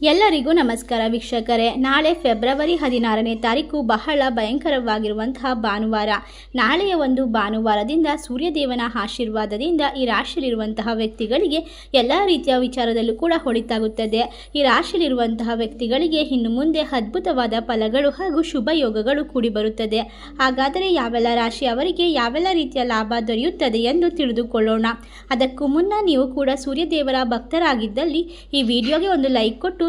ಎಲ್ಲರಿಗೂ ನಮಸ್ಕಾರ ವೀಕ್ಷಕರೇ. ನಾಳೆ ಫೆಬ್ರವರಿ ಹದಿನಾರನೇ ತಾರೀಕು ಬಹಳ ಭಯಂಕರವಾಗಿರುವಂತಹ ಭಾನುವಾರ. ನಾಳೆಯ ಒಂದು ಭಾನುವಾರದಿಂದ ಸೂರ್ಯದೇವನ ಆಶೀರ್ವಾದದಿಂದ ಈ ರಾಶಿಯಲ್ಲಿರುವಂತಹ ವ್ಯಕ್ತಿಗಳಿಗೆ ಎಲ್ಲ ರೀತಿಯ ವಿಚಾರದಲ್ಲೂ ಕೂಡ ಹೊಳಿತಾಗುತ್ತದೆ. ಈ ರಾಶಿಯಲ್ಲಿರುವಂತಹ ವ್ಯಕ್ತಿಗಳಿಗೆ ಇನ್ನು ಮುಂದೆ ಅದ್ಭುತವಾದ ಫಲಗಳು ಹಾಗೂ ಶುಭ ಯೋಗಗಳು ಕೂಡಿ ಬರುತ್ತದೆ. ಹಾಗಾದರೆ ಯಾವೆಲ್ಲ ರಾಶಿ ಅವರಿಗೆ ಯಾವೆಲ್ಲ ರೀತಿಯ ಲಾಭ ದೊರೆಯುತ್ತದೆ ಎಂದು ತಿಳಿದುಕೊಳ್ಳೋಣ. ಅದಕ್ಕೂ ಮುನ್ನ ನೀವು ಕೂಡ ಸೂರ್ಯದೇವರ ಭಕ್ತರಾಗಿದ್ದಲ್ಲಿ ಈ ವಿಡಿಯೋಗೆ ಒಂದು ಲೈಕ್ ಕೊಟ್ಟು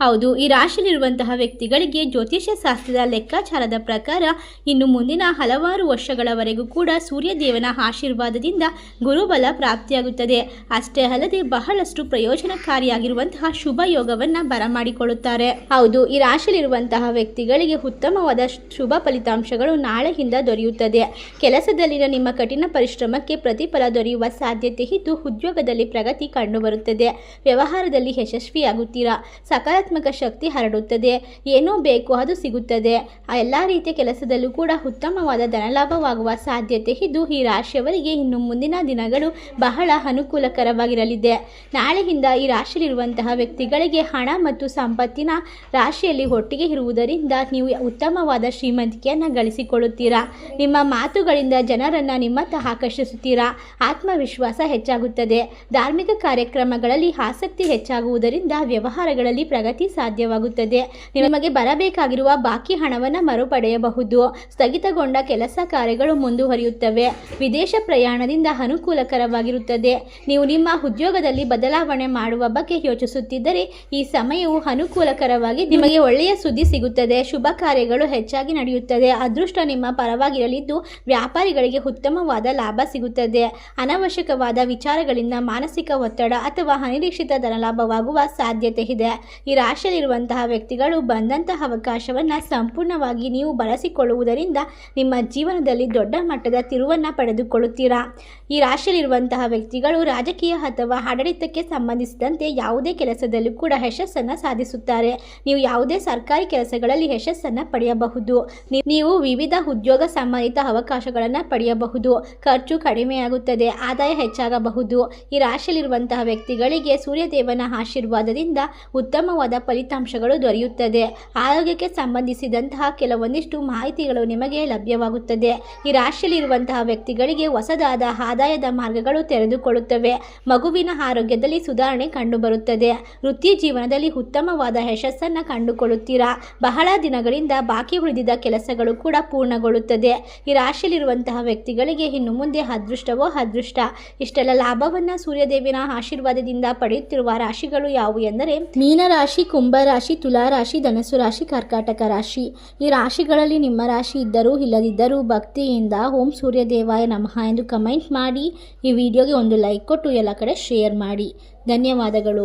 ಹೌದು, ಈ ರಾಶಿಯಲ್ಲಿರುವಂತಹ ವ್ಯಕ್ತಿಗಳಿಗೆ ಜ್ಯೋತಿಷ್ಯ ಶಾಸ್ತ್ರದ ಲೆಕ್ಕಾಚಾರದ ಪ್ರಕಾರ ಇನ್ನು ಮುಂದಿನ ಹಲವಾರು ವರ್ಷಗಳವರೆಗೂ ಕೂಡ ಸೂರ್ಯದೇವನ ಆಶೀರ್ವಾದದಿಂದ ಗುರುಬಲ ಪ್ರಾಪ್ತಿಯಾಗುತ್ತದೆ. ಅಷ್ಟೇ ಅಲ್ಲದೆ ಬಹಳಷ್ಟು ಪ್ರಯೋಜನಕಾರಿಯಾಗಿರುವಂತಹ ಶುಭ ಯೋಗವನ್ನು ಬರಮಾಡಿಕೊಳ್ಳುತ್ತಾರೆ. ಹೌದು, ಈ ರಾಶಿಯಲ್ಲಿರುವಂತಹ ವ್ಯಕ್ತಿಗಳಿಗೆ ಉತ್ತಮವಾದ ಶುಭ ಫಲಿತಾಂಶಗಳು ನಾಳೆಯಿಂದ ದೊರೆಯುತ್ತದೆ. ಕೆಲಸದಲ್ಲಿನ ನಿಮ್ಮ ಕಠಿಣ ಪರಿಶ್ರಮಕ್ಕೆ ಪ್ರತಿಫಲ ದೊರೆಯುವ ಸಾಧ್ಯತೆ ಇದ್ದು, ಉದ್ಯೋಗದಲ್ಲಿ ಪ್ರಗತಿ ಕಂಡುಬರುತ್ತದೆ. ವ್ಯವಹಾರದಲ್ಲಿ ಯಶಸ್ವಿಯಾಗುತ್ತೀರಾ? ಸಕಾರಾತ್ಮಕ ಶಕ್ತಿ ಹರಡುತ್ತದೆ. ಏನೋ ಬೇಕು ಅದು ಸಿಗುತ್ತದೆ. ಆ ಎಲ್ಲ ರೀತಿಯ ಕೆಲಸದಲ್ಲೂ ಕೂಡ ಉತ್ತಮವಾದ ಧನಲಾಭವಾಗುವ ಸಾಧ್ಯತೆ ಇದ್ದು ಈ ರಾಶಿಯವರಿಗೆ ಇನ್ನು ಮುಂದಿನ ದಿನಗಳು ಬಹಳ ಅನುಕೂಲಕರವಾಗಿರಲಿದೆ. ನಾಳೆಯಿಂದ ಈ ರಾಶಿಯಲ್ಲಿರುವಂತಹ ವ್ಯಕ್ತಿಗಳಿಗೆ ಹಣ ಮತ್ತು ಸಂಪತ್ತಿನ ರಾಶಿಯಲ್ಲಿ ಒಟ್ಟಿಗೆ ಇರುವುದರಿಂದ ನೀವು ಉತ್ತಮವಾದ ಶ್ರೀಮಂತಿಕೆಯನ್ನು ಗಳಿಸಿಕೊಳ್ಳುತ್ತೀರಾ? ನಿಮ್ಮ ಮಾತುಗಳಿಂದ ಜನರನ್ನು ನಿಮ್ಮತ್ತ ಆಕರ್ಷಿಸುತ್ತೀರಾ? ಆತ್ಮವಿಶ್ವಾಸ ಹೆಚ್ಚಾಗುತ್ತದೆ. ಧಾರ್ಮಿಕ ಕಾರ್ಯಕ್ರಮಗಳಲ್ಲಿ ಆಸಕ್ತಿ ಹೆಚ್ಚಾಗುವುದರಿಂದ ವ್ಯವಹಾರಗಳಲ್ಲಿ ಪ್ರಗತಿ ಸಾಧ್ಯವಾಗುತ್ತದೆ. ನಿಮಗೆ ಬರಬೇಕಾಗಿರುವ ಬಾಕಿ ಹಣವನ್ನು ಮರುಪಡೆಯಬಹುದು. ಸ್ಥಗಿತಗೊಂಡ ಕೆಲಸ ಕಾರ್ಯಗಳು ಮುಂದುವರಿಯುತ್ತವೆ. ವಿದೇಶ ಪ್ರಯಾಣದಿಂದ ಅನುಕೂಲಕರವಾಗಿರುತ್ತದೆ. ನೀವು ನಿಮ್ಮ ಉದ್ಯೋಗದಲ್ಲಿ ಬದಲಾವಣೆ ಮಾಡುವ ಬಗ್ಗೆ ಯೋಚಿಸುತ್ತಿದ್ದರೆ ಈ ಸಮಯವು ಅನುಕೂಲಕರವಾಗಿ ನಿಮಗೆ ಒಳ್ಳೆಯ ಸುದ್ದಿ ಸಿಗುತ್ತದೆ. ಶುಭ ಕಾರ್ಯಗಳು ಹೆಚ್ಚಾಗಿ ನಡೆಯುತ್ತದೆ. ಅದೃಷ್ಟ ನಿಮ್ಮ ಪರವಾಗಿರಲಿದ್ದು ವ್ಯಾಪಾರಿಗಳಿಗೆ ಉತ್ತಮವಾದ ಲಾಭ ಸಿಗುತ್ತದೆ. ಅನವಶ್ಯಕವಾದ ವಿಚಾರಗಳಿಂದ ಮಾನಸಿಕ ಒತ್ತಡ ಅಥವಾ ಅನಿರೀಕ್ಷಿತ ಧನಲಾಭವಾಗುವ ಸಾಧ್ಯತೆ ಇದೆ. ಈ ರಾಶಿಯಲ್ಲಿರುವಂತಹ ವ್ಯಕ್ತಿಗಳು ಬಂದಂತಹ ಅವಕಾಶವನ್ನು ಸಂಪೂರ್ಣವಾಗಿ ನೀವು ಬಳಸಿಕೊಳ್ಳುವುದರಿಂದ ನಿಮ್ಮ ಜೀವನದಲ್ಲಿ ದೊಡ್ಡ ಮಟ್ಟದ ತಿರುವನ್ನು ಪಡೆದುಕೊಳ್ಳುತ್ತೀರಾ? ಈ ರಾಶಿಯಲ್ಲಿರುವಂತಹ ವ್ಯಕ್ತಿಗಳು ರಾಜಕೀಯ ಅಥವಾ ಆಡಳಿತಕ್ಕೆ ಸಂಬಂಧಿಸಿದಂತೆ ಯಾವುದೇ ಕೆಲಸದಲ್ಲೂ ಕೂಡ ಯಶಸ್ಸನ್ನು ಸಾಧಿಸುತ್ತಾರೆ. ನೀವು ಯಾವುದೇ ಸರ್ಕಾರಿ ಕೆಲಸಗಳಲ್ಲಿ ಯಶಸ್ಸನ್ನು ಪಡೆಯಬಹುದು. ನೀವು ವಿವಿಧ ಉದ್ಯೋಗ ಸಂಬಂಧಿತ ಅವಕಾಶಗಳನ್ನು ಪಡೆಯಬಹುದು. ಖರ್ಚು ಕಡಿಮೆಯಾಗುತ್ತದೆ, ಆದಾಯ ಹೆಚ್ಚಾಗಬಹುದು. ಈ ರಾಶಿಯಲ್ಲಿರುವಂತಹ ವ್ಯಕ್ತಿಗಳಿಗೆ ಸೂರ್ಯದೇವನ ಆಶೀರ್ವಾದದಿಂದ ಉತ್ತಮವಾದ ಫಲಿತಾಂಶಗಳು ದೊರೆಯುತ್ತದೆ. ಆರೋಗ್ಯಕ್ಕೆ ಸಂಬಂಧಿಸಿದಂತಹ ಕೆಲವೊಂದಿಷ್ಟು ಮಾಹಿತಿಗಳು ನಿಮಗೆ ಲಭ್ಯವಾಗುತ್ತದೆ. ಈ ರಾಶಿಯಲ್ಲಿರುವಂತಹ ವ್ಯಕ್ತಿಗಳಿಗೆ ಹೊಸದಾದ ಆದಾಯದ ಮಾರ್ಗಗಳು ತೆರೆದುಕೊಳ್ಳುತ್ತವೆ. ಮಗುವಿನ ಆರೋಗ್ಯದಲ್ಲಿ ಸುಧಾರಣೆ ಕಂಡುಬರುತ್ತದೆ. ವೃತ್ತಿ ಜೀವನದಲ್ಲಿ ಉತ್ತಮವಾದ ಯಶಸ್ಸನ್ನು ಕಂಡುಕೊಳ್ಳುತ್ತೀರಾ? ಬಹಳ ದಿನಗಳಿಂದ ಬಾಕಿ ಉಳಿದಿದ್ದ ಕೆಲಸಗಳು ಕೂಡ ಪೂರ್ಣಗೊಳ್ಳುತ್ತದೆ. ಈ ರಾಶಿಯಲ್ಲಿರುವಂತಹ ವ್ಯಕ್ತಿಗಳಿಗೆ ಇನ್ನು ಮುಂದೆ ಅದೃಷ್ಟವೋ ಅದೃಷ್ಟ? ಇಷ್ಟೆಲ್ಲ ಲಾಭವನ್ನು ಸೂರ್ಯದೇವಿನ ಆಶೀರ್ವಾದದಿಂದ ಪಡೆಯುತ್ತಿರುವ ರಾಶಿಗಳು ಯಾವುವು ಎಂದರೆ ಮೀನರಾಶಿ ಕುಂಭರಾಶಿ, ತುಲಾರಾಶಿ ಧನಸ್ಸು ರಾಶಿ ಕರ್ಕಾಟಕ ರಾಶಿ. ಈ ರಾಶಿಗಳಲ್ಲಿ ನಿಮ್ಮ ರಾಶಿ ಇದ್ದರೂ ಇಲ್ಲದಿದ್ದರೂ ಭಕ್ತಿಯಿಂದ ಓಂ ಸೂರ್ಯ ದೇವಾಯ ನಮಃ ಎಂದು ಕಮೆಂಟ್ ಮಾಡಿ. ಈ ವಿಡಿಯೋಗೆ ಒಂದು ಲೈಕ್ ಕೊಟ್ಟು ಎಲ್ಲ ಕಡೆ ಶೇರ್ ಮಾಡಿ. ಧನ್ಯವಾದಗಳು.